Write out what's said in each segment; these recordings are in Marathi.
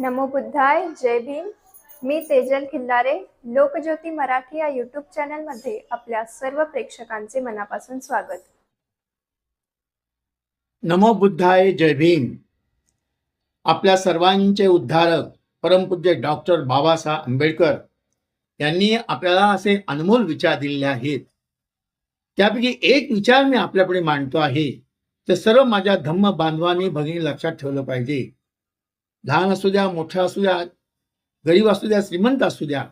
नमो बुद्धाय जय भीम. मी तेजल खिल्लारे लोकज्योती मराठी या यूट्यूब चॅनलमध्ये आपल्या सर्व प्रेक्षकांचे मनापासून स्वागत. नमो बुद्धाय जय भीम. आपल्या सर्वांचे उद्धारक परमपूज्य डॉक्टर बाबासाहेब आंबेडकर यांनी आपल्याला असे अनमोल विचार दिलेले आहेत. त्यापैकी एक विचार मी आपल्यापुढे मांडतो आहे. ते सर्व माझ्या धम्म बांधवांनी भगिनी लक्षात ठेवलं पाहिजे. लहान असू द्या मोठा असू द्या गरीब असू द्या श्रीमंत असू द्या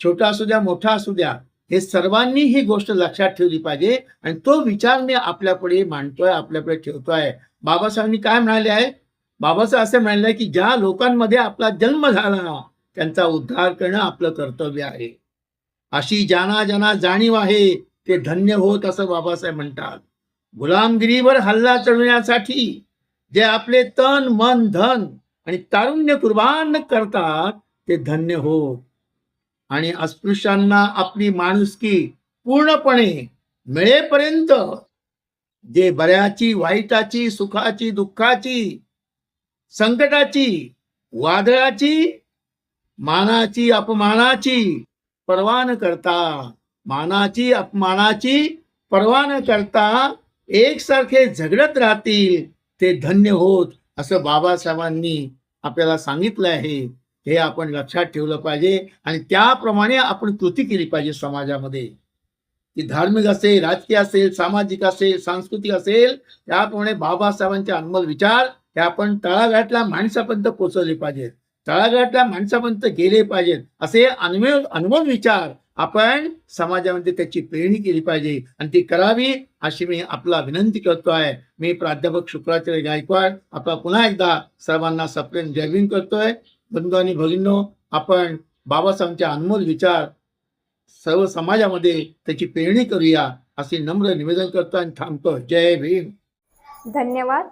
छोटा असू द्या मोठा असू द्या हे सर्वांनी ही गोष्ट लक्षात ठेवली पाहिजे आणि तो विचार मी आपल्यापुढे मांडतोय आपल्यापुढे ठेवतोय. बाबासाहेबांनी काय म्हणाले आहे? बाबासाहेब असे म्हणाले आहे की ज्या लोकांमध्ये आपला जन्म झाला त्यांचा उद्धार करणं आपलं कर्तव्य आहे. अशी ज्यांना ज्यांना जाणीव आहे ते धन्य होत असं बाबासाहेब म्हणतात. गुलामगिरीवर हल्ला चढवण्यासाठी जे आपले तन मन धन आणि तारुण्य कुर्बान करतात ते धन्य होत. आणि अस्पृश्यांना आपली माणुसकी पूर्णपणे मिळेपर्यंत जे बऱ्याची वाईटाची सुखाची दुःखाची संकटाची वादळाची मानाची अपमानाची परवान करता मानाची अपमानाची परवान करता एकसारखे झगडत राहतील ते धन्य होत. असं बाबासाहेबांनी आपल्याला सांगितलं आहे हे आपण लक्षात ठेवलं पाहिजे आणि त्याप्रमाणे आपण कृती केली पाहिजे समाजामध्ये. ती धार्मिक असेल राजकीय असेल सामाजिक असेल सांस्कृतिक असेल त्याप्रमाणे बाबासाहेबांचे अनमोल विचार हे आपण तळागाठल्या माणसापर्यंत पोहोचवले पाहिजेत. तळागाठल्या माणसापर्यंत गेले पाहिजेत. असे अनमोल अनमोल विचार आपण समाजामध्ये त्याची पेरणी केली पाहिजे आणि ती करावी अशी मी आपला विनंती करतोय मी प्राध्यापक शुक्राचार्य गायकवाड आपला पुन्हा एकदा सर्वांना सप्रेम जयभीम करतोय. बंधू आणि भगिनो आपण बाबासाहेबांचे अनमोल विचार सर्व समाजामध्ये त्याची पेरणी करूया असे नम्र निवेदन करतो आणि थांबतो. जय भीम. धन्यवाद.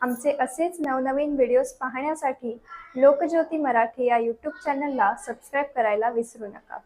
आमचे असेच नवनवीन व्हिडिओज पाहण्यासाठी लोकज्योती मराठी या यूट्यूब चॅनलला सबस्क्राईब करायला विसरू नका.